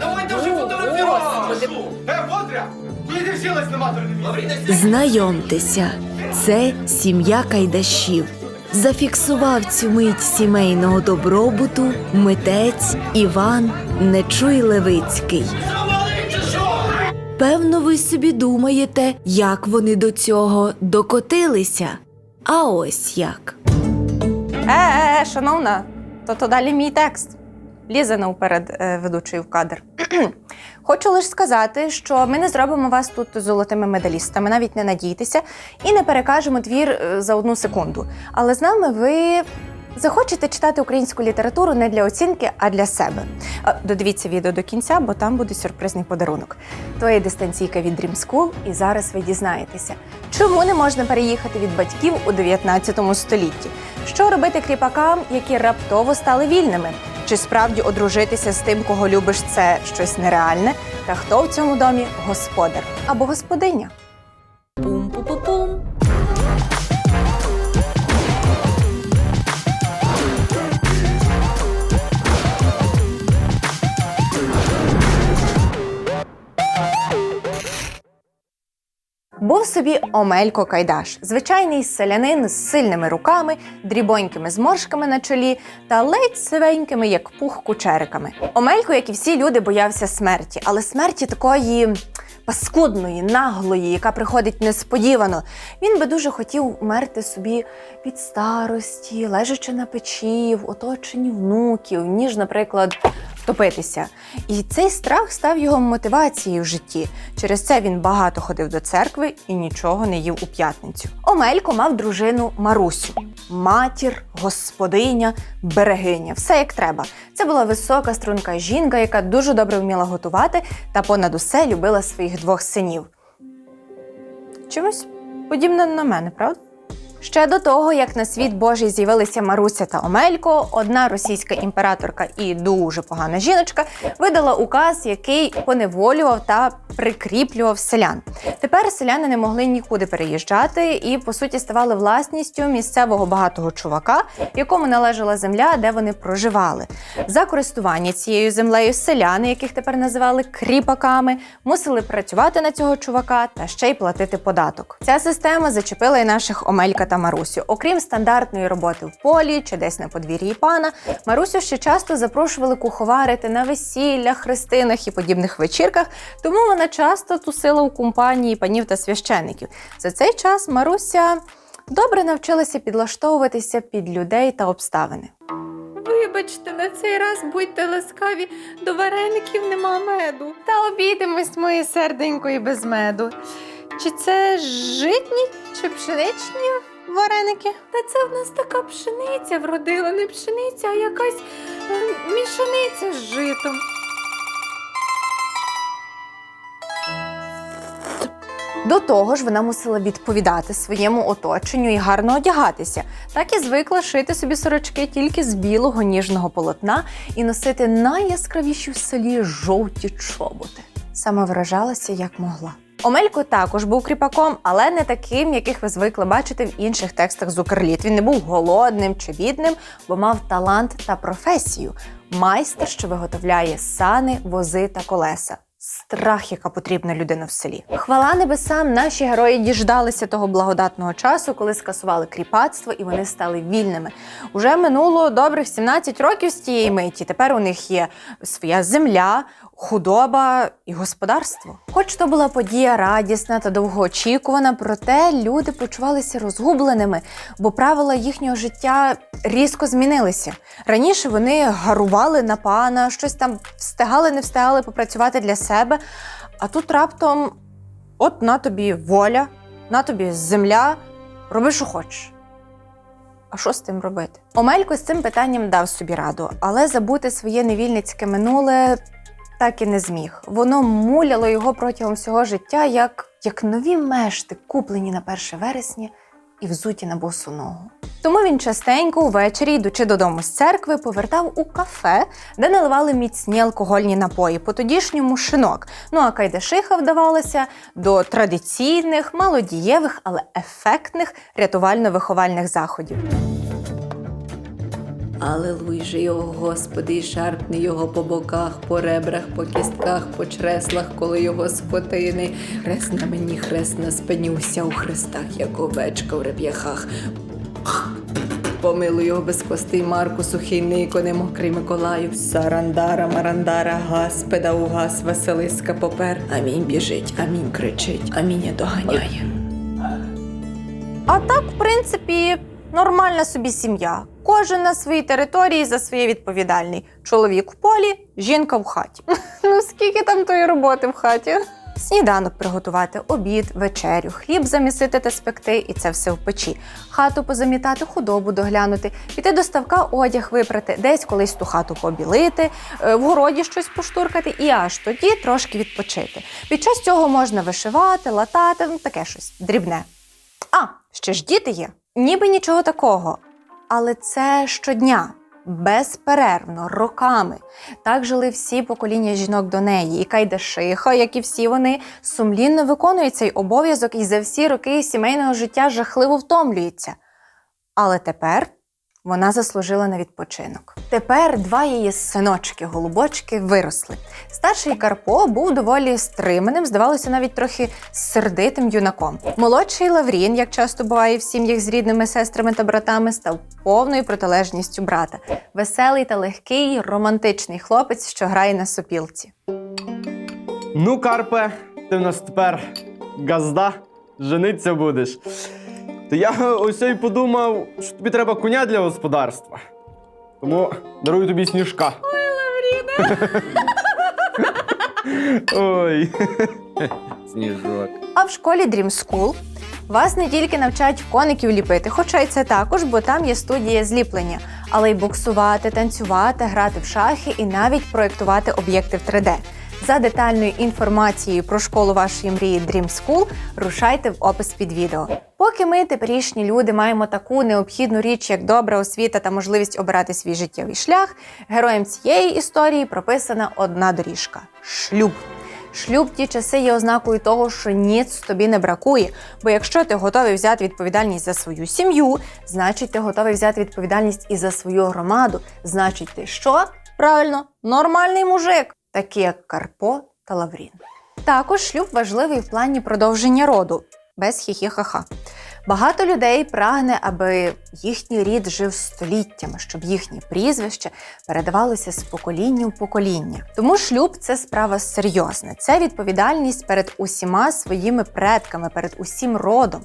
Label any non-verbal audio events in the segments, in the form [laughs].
Давайте вже фотографувати! Е, Бодря! Куди ти вчилась на Знайомтеся, це сім'я Кайдашів. Зафіксував цю мить сімейного добробуту митець Іван Нечуй Левицький. Певно, ви собі думаєте, як вони до цього докотилися. А ось як. Е, е, е, шановна, то то далі мій текст. Лізе навперед е, ведучий в кадр. [clears throat] Хочу лише сказати, що ми не зробимо вас тут золотими медалістами, навіть не надійтеся, і не перекажемо твір е, за одну секунду. Але з нами ви захочете читати українську літературу не для оцінки, а для себе. Додивіться відео до кінця, бо там буде сюрпризний подарунок. То є дистанційка від Dream School, і зараз ви дізнаєтеся, чому не можна переїхати від батьків у 19 столітті. Що робити кріпакам, які раптово стали вільними? Чи справді одружитися з тим, кого любиш, це щось нереальне? Та хто в цьому домі господар або господиня? Пум-пу-пу-пум. Був собі Омелько Кайдаш, звичайний селянин з сильними руками, дрібонькими зморшками на чолі та ледь сивенькими, як пух кучериками. Омелько, як і всі люди, боявся смерті, але смерті такої паскудної, наглої, яка приходить несподівано. Він би дуже хотів умерти собі від старості, лежачи на печі, в оточенні внуків, ніж, наприклад, втопитися. І цей страх став його мотивацією в житті. Через це він багато ходив до церкви і нічого не їв у п'ятницю. Омелько мав дружину Марусю, матір, господиня, берегиня, все як треба. Це була висока струнка жінка, яка дуже добре вміла готувати та понад усе любила своїх двох синів. Чимось подібне на мене, правда? Ще до того, як на світ Божий з'явилися Маруся та Омелько, одна російська імператорка і дуже погана жіночка видала указ, який поневолював та прикріплював селян. Тепер селяни не могли нікуди переїжджати і, по суті, ставали власністю місцевого багатого чувака, якому належала земля, де вони проживали. За користування цією землею селяни, яких тепер називали кріпаками, мусили працювати на цього чувака та ще й платити податок. Ця система зачепила і наших Омелька та Марусю. Окрім стандартної роботи в полі чи десь на подвір'ї пана, Марусю ще часто запрошували куховарити на весіллях, хрестинах і подібних вечірках, тому вона часто тусила у компанії панів та священиків. За цей час Маруся добре навчилася підлаштовуватися під людей та обставини. Вибачте, на цей раз будьте ласкаві, до вареників нема меду. Та обійдемось, моє серденько, і без меду. Чи це житні чи пшеничні вареники? Та це в нас така пшениця вродила, не пшениця, а якась е, мішаниця з житом. До того ж, вона мусила відповідати своєму оточенню і гарно одягатися. Так і звикла шити собі сорочки тільки з білого ніжного полотна і носити найяскравіші в селі жовті чоботи. Саме виражалася як могла. Омелько також був кріпаком, але не таким, яких ви звикли бачити в інших текстах з Укрліт. Він не був голодним чи бідним, бо мав талант та професію майстер, що виготовляє сани, вози та колеса. Страх, яка потрібна людина в селі. Хвала небесам, наші герої діждалися того благодатного часу, коли скасували кріпацтво і вони стали вільними. Уже минуло добрих 17 років з тієї миті. Тепер у них є своя земля, худоба і господарство. Хоч то була подія радісна та довгоочікувана, проте люди почувалися розгубленими, бо правила їхнього життя різко змінилися. Раніше вони гарували на пана, щось там встигали, не встигали попрацювати для себе. А тут раптом от на тобі воля, на тобі земля, роби, що хочеш. А що з тим робити? Омелько з цим питанням дав собі раду, але забути своє невільницьке минуле так і не зміг. Воно муляло його протягом всього життя, як, як нові мешти, куплені на 1 вересня і взуті на босу ногу. Тому він частенько увечері, йдучи додому з церкви, повертав у кафе, де наливали міцні алкогольні напої, по тодішньому шинок. Ну а Кайдашиха вдавалася до традиційних, малодієвих, але ефектних рятувально-виховальних заходів. Алелуй же його, Господи, і шарпни його по боках, по ребрах, по кістках, по чреслах, коли його скотини. Хрест на мені, хрест на спині, уся у хрестах, як овечка в реп'яхах. Помилуй його без костей Марку, сухий Никоне, мокрий Миколаю, Сарандара, Марандара, Гаспеда, угас, Василиска попер. Амінь біжить, амінь кричить, амінь доганяє. А так, в принципі, нормальна собі сім'я. Кожен на своїй території за своє відповідальний. Чоловік в полі, жінка в хаті. [laughs] Ну скільки там тої роботи в хаті? Сніданок приготувати, обід, вечерю, хліб замісити та спекти, і це все в печі. Хату позамітати, худобу доглянути, піти до ставка, одяг випрати, десь колись ту хату побілити, е, в городі щось поштуркати і аж тоді трошки відпочити. Під час цього можна вишивати, латати, ну таке щось дрібне. А, ще ж діти є. Ніби нічого такого. Але це щодня, безперервно, роками. Так жили всі покоління жінок до неї. І Кайдашиха, як і всі вони, сумлінно виконує цей обов'язок і за всі роки сімейного життя жахливо втомлюється. Але тепер вона заслужила на відпочинок. Тепер два її синочки, голубочки, виросли. Старший Карпо був доволі стриманим, здавалося, навіть трохи сердитим юнаком. Молодший Лаврін, як часто буває в сім'ях з рідними сестрами та братами, став повною протилежністю брата. Веселий та легкий, романтичний хлопець, що грає на сопілці. Ну, Карпе, ти в нас тепер газда, жениться будеш. То я ось і подумав, що тобі треба коня для господарства. Тому дарую тобі сніжка. Ой, Лавріне. Ой. Сніжок. А в школі Dream School вас не тільки навчають коників ліпити, хоча й це також, бо там є студія зліплення, але й боксувати, танцювати, грати в шахи і навіть проєктувати об'єкти в 3D. За детальною інформацією про школу вашої мрії Dream School рушайте в опис під відео. Поки ми, теперішні люди, маємо таку необхідну річ, як добра освіта та можливість обирати свій життєвий шлях, героям цієї історії прописана одна доріжка шлюб. Шлюб в ті часи є ознакою того, що ніц тобі не бракує. Бо якщо ти готовий взяти відповідальність за свою сім'ю, значить ти готовий взяти відповідальність і за свою громаду. Значить, ти що? Правильно, нормальний мужик, такий як Карпо та Лаврін. Також шлюб важливий в плані продовження роду, без хі-хі-ха-ха. Багато людей прагне, аби їхній рід жив століттями, щоб їхнє прізвище передавалося з покоління в покоління. Тому шлюб це справа серйозна. Це відповідальність перед усіма своїми предками, перед усім родом.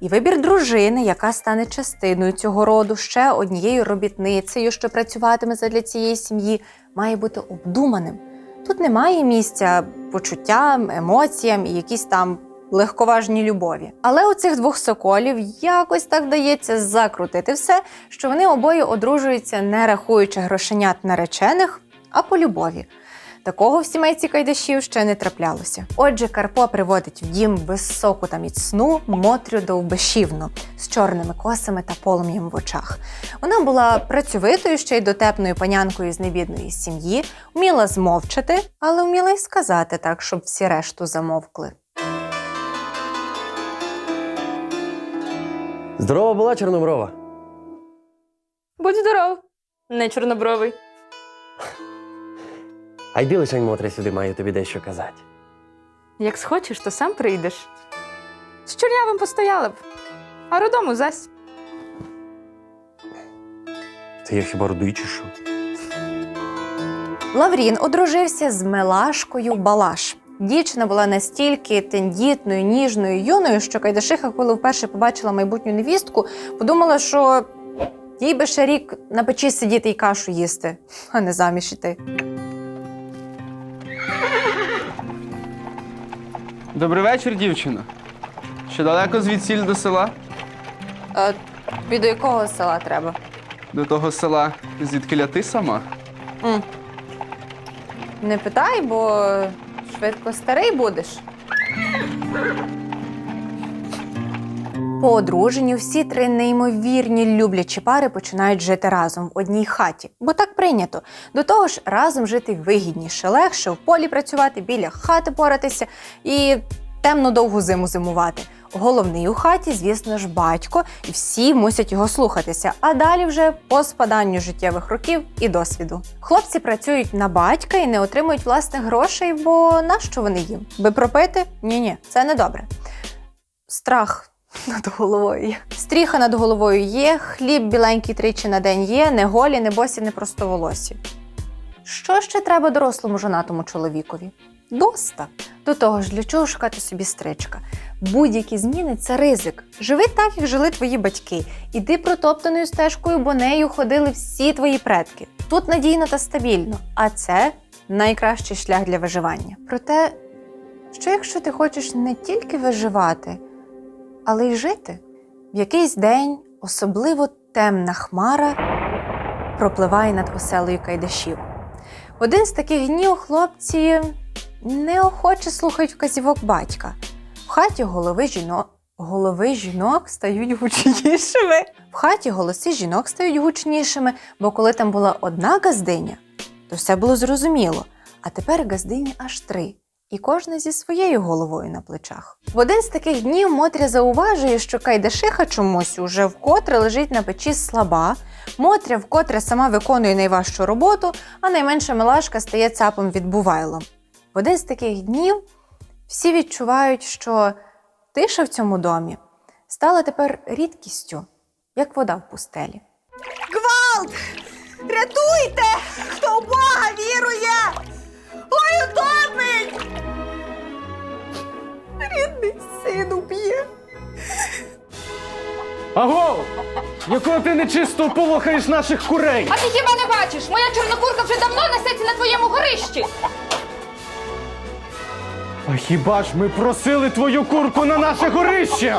І вибір дружини, яка стане частиною цього роду, ще однією робітницею, що працюватиме задля цієї сім'ї, має бути обдуманим. Тут немає місця почуттям, емоціям і якісь там легковажній любові. Але у цих двох соколів якось так вдається закрутити все, що вони обоє одружуються, не рахуючи грошенят наречених, а по любові. Такого в сімейці кайдашів ще не траплялося. Отже, Карпо приводить в дім високу та міцну Мотрю Довбешівну з чорними косами та полум'ям в очах. Вона була працьовитою, ще й дотепною панянкою з небідної сім'ї, вміла змовчати, але вміла й сказати так, щоб всі решту замовкли. Здорова була чорноброва. Будь здоров, не чорнобровий. А йди лишень Мотре сюди, маю тобі дещо казати. Як схочеш, то сам прийдеш. З чорнявим постояла б, а родому зась. Це я хіба рудий чи що? Лаврін одружився з Мелашкою Балаш. Дівчина була настільки тендітною, ніжною, юною, що Кайдашиха, коли вперше побачила майбутню невістку, подумала, що їй би ще рік на печі сидіти і кашу їсти, а не заміж іти. Добрий вечір, дівчино. Ще далеко звідсіль до села? А тобі до якого села треба? До того села, звідки ти сама? М. Не питай, бо швидко старий будеш. По одруженню всі три неймовірні люблячі пари починають жити разом в одній хаті, бо так прийнято. До того ж, разом жити вигідніше, легше в полі працювати, біля хати поратися і темно довгу зиму зимувати. Головний у хаті, звісно ж, батько, і всі мусять його слухатися. А далі вже по спаданню життєвих років і досвіду. Хлопці працюють на батька і не отримують власних грошей, бо нащо вони їм? Би пропити? Ні, ні, це не добре. Страх. [laughs] Над головою є. Стріха над головою є, хліб біленький тричі на день є, не голі, не босі, не простоволосі. Що ще треба дорослому жонатому чоловікові? Доста. До того ж, для чого шукати собі стричка? Будь-які зміни це ризик. Живи так, як жили твої батьки. Іди протоптаною стежкою, бо нею ходили всі твої предки. Тут надійно та стабільно, а це найкращий шлях для виживання. Проте, що якщо ти хочеш не тільки виживати, але й жити? В якийсь день особливо темна хмара пропливає над оселею Кайдашів. Один з таких днів хлопці неохоче слухають вказівок батька. В хаті голови жінок. Голови жінок стають гучнішими. В хаті голоси жінок стають гучнішими, бо коли там була одна газдиня, то все було зрозуміло. А тепер газдині аж три, і кожна зі своєю головою на плечах. В один з таких днів Мотря зауважує, що Кайдашиха чомусь уже вкотре лежить на печі слаба, Мотря вкотре сама виконує найважчу роботу, а найменша милашка стає цапом від бувайлом. В один з таких днів всі відчувають, що тиша в цьому домі стала тепер рідкістю, як вода в пустелі. Гвалт! Рятуйте! Хто в Бога вірує! Ой, утопить! Рідний сину б'є. Аго! Якого ти нечисто полохаєш наших курей? А ти хіба не бачиш? Моя чорнокурка вже давно несеться на твоєму горищі. А хіба ж ми просили твою курку на наше горище?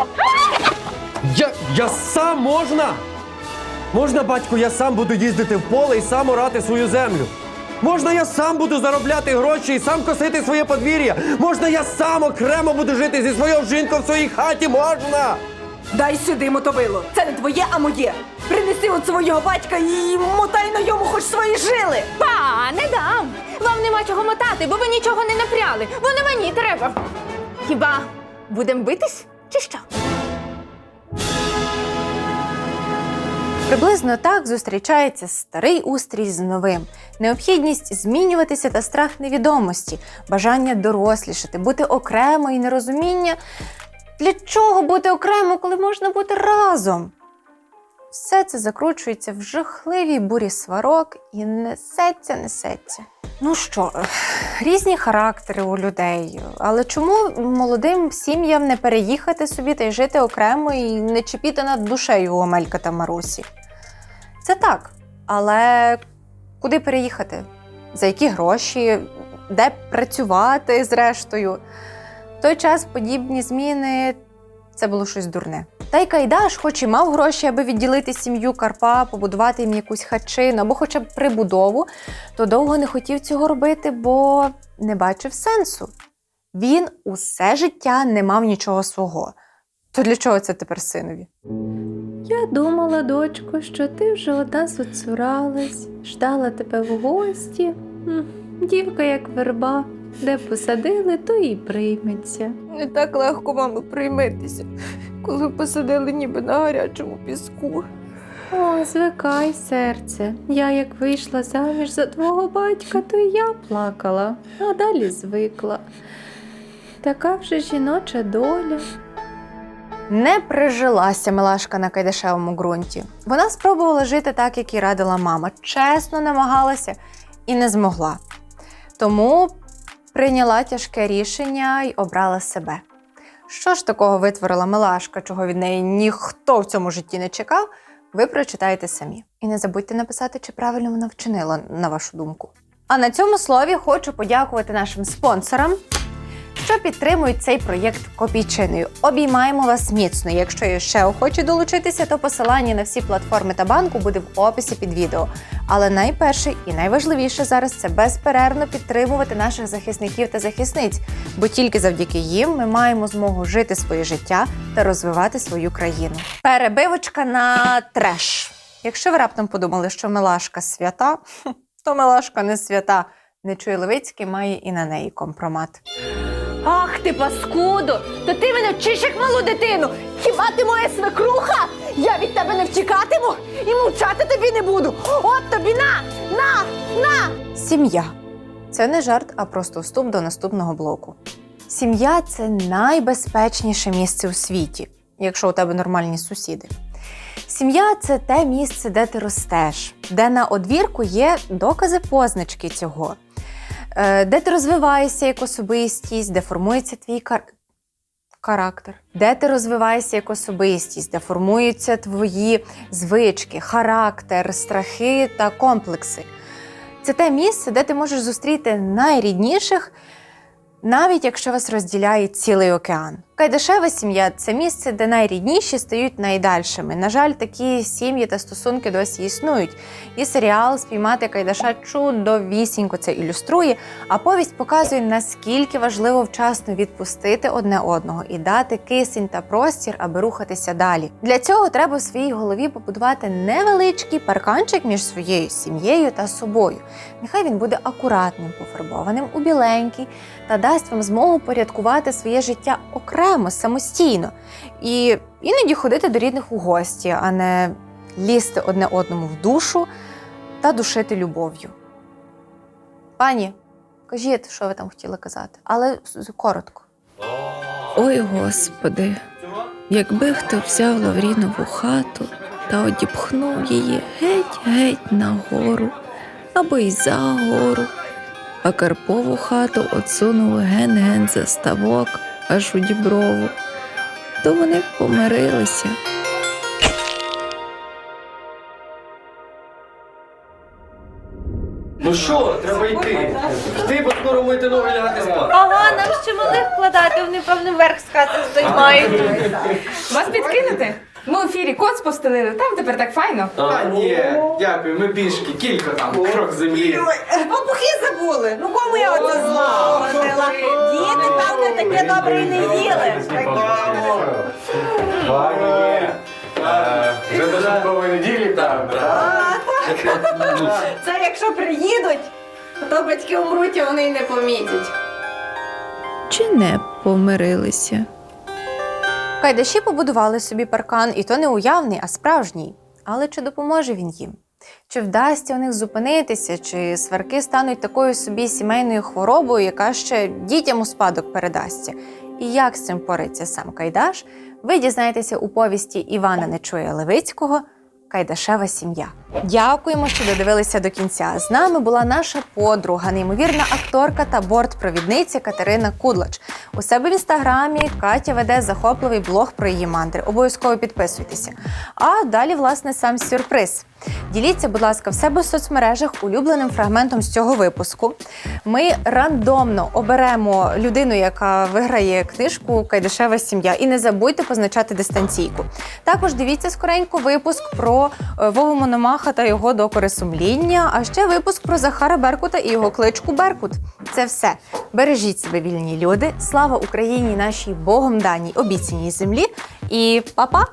Я, я сам можна? Можна, батьку, я сам буду їздити в поле і сам орати свою землю. Можна, я сам буду заробляти гроші і сам косити своє подвір'я. Можна, я сам окремо буду жити зі своєю жінкою в своїй хаті. Можна! Дай сюди мотовило. Це не твоє, а моє. Принеси от свого батька і мотай на йому хоч свої жили. Па, не дам. Вам нема чого мотати, бо ви нічого не напряли. Воно мені треба. Хіба будемо битись чи що? Приблизно так зустрічається старий устрій з новим. Необхідність змінюватися та страх невідомості, бажання дорослішати, бути окремо і нерозуміння. Для чого бути окремо, коли можна бути разом? Все це закручується в жахливій бурі сварок і несеться, несеться. Ну що, різні характери у людей, але чому молодим сім'ям не переїхати собі та й жити окремо і не чіпіти над душею Омелька та Марусі? Це так, але куди переїхати? За які гроші? Де працювати зрештою? В той час подібні зміни це було щось дурне. Та й Кайдаш, хоч і мав гроші, аби відділити сім'ю Карпа, побудувати їм якусь хатчину або хоча б прибудову, то довго не хотів цього робити, бо не бачив сенсу. Він усе життя не мав нічого свого. То для чого це тепер синові? Я думала, дочко, що ти вже од нас оцуралась, ждала тебе в гості. Дівка, як верба, де посадили, то і прийметься. Не так легко мами прийметися, коли посадили ніби на гарячому піску. О, звикай, серце. Я як вийшла заміж за твого батька, то й я плакала, а далі звикла. Така вже жіноча доля. Не прижилася милашка на кайдашевому ґрунті. Вона спробувала жити так, як і радила мама. Чесно намагалася і не змогла. Тому прийняла тяжке рішення і обрала себе. Що ж такого витворила милашка, чого від неї ніхто в цьому житті не чекав, ви прочитаєте самі. І не забудьте написати, чи правильно вона вчинила, на вашу думку. А на цьому слові хочу подякувати нашим спонсорам, що підтримують цей проєкт копійчиною. Обіймаємо вас міцно. Якщо є ще охочі долучитися, то посилання на всі платформи та банку буде в описі під відео. Але найперше і найважливіше зараз це безперервно підтримувати наших захисників та захисниць, бо тільки завдяки їм ми маємо змогу жити своє життя та розвивати свою країну. Перебивочка на треш. Якщо ви раптом подумали, що Милашка свята, [laughs] то Милашка не свята. Нечуй Левицький має і на неї компромат. Ах ти паскудо! То ти мене вчиш як малу дитину! Хіба ти моя свекруха? Я від тебе не втікатиму і мовчати тобі не буду! От тобі на! На! На! Сім'я. Це не жарт, а просто вступ до наступного блоку. Сім'я це найбезпечніше місце у світі, якщо у тебе нормальні сусіди. Сім'я це те місце, де ти ростеш, де на одвірку є докази позначки цього, де ти розвиваєшся як особистість, де формується твій кар... характер, де ти розвиваєшся як особистість, де формуються твої звички, характер, страхи та комплекси. Це те місце, де ти можеш зустріти найрідніших, навіть якщо вас розділяє цілий океан. Кайдашева сім'я це місце, де найрідніші стають найдальшими. На жаль, такі сім'ї та стосунки досі існують. І серіал Спіймати Кайдаша чудовісінько це ілюструє, а повість показує, наскільки важливо вчасно відпустити одне одного і дати кисень та простір, аби рухатися далі. Для цього треба в своїй голові побудувати невеличкий парканчик між своєю сім'єю та собою. Нехай він буде акуратним, пофарбованим у біленький та дасть вам змогу порядкувати своє життя окремо, самостійно. І іноді ходити до рідних у гості, а не лізти одне одному в душу та душити любов'ю. Пані, кажіть, що ви там хотіли казати, але коротко. Ой, Господи, якби хто взяв Лаврінову хату та одіпхнув її геть-геть на гору або й за гору, а Карпову хату отсунув ген-ген за ставок аж у діброву, то вони помирилися. Ну що, треба йти. Йти, бо скоро мити ноги лягати спати. Ага, нам ще малих вкладати, вони, певно, верх з хати здоймають. Вас підкинути? Ми у ефірі кот спостелили, там тепер так файно. Та ні, дякую, ми пішки, кілька там, крок землі. Папухи забули. Ну кому я оце злагодила? Діти, певне, таке добре і не їли. Вже до шовкової неділі там, Це якщо приїдуть, то батьки умруть, а вони й не помітять. Чи не помирилися? Кайдаші побудували собі паркан, і то не уявний, а справжній. Але чи допоможе він їм? Чи вдасться у них зупинитися, чи сварки стануть такою собі сімейною хворобою, яка ще дітям у спадок передасться? І як з цим порається сам Кайдаш, ви дізнаєтеся у повісті Івана Нечуя Левицького Кайдашева сім'я. Дякуємо, що додивилися до кінця. З нами була наша подруга, неймовірна акторка та бортпровідниця Катерина Кудлач. У себе в інстаграмі Катя веде захопливий блог про її мандри. Обов'язково підписуйтеся. А далі, власне, сам сюрприз. Діліться, будь ласка, в себе в соцмережах улюбленим фрагментом з цього випуску. Ми рандомно оберемо людину, яка виграє книжку Кайдашева сім'я. І не забудьте позначати дистанційку. Також дивіться скоренько випуск про е, Вову Мономаха та його докори сумління, а ще випуск про Захара Беркута і його кличку Беркут. Це все. Бережіть себе, вільні люди. Слава Україні, нашій Богом даній обіцяній землі. І па-па!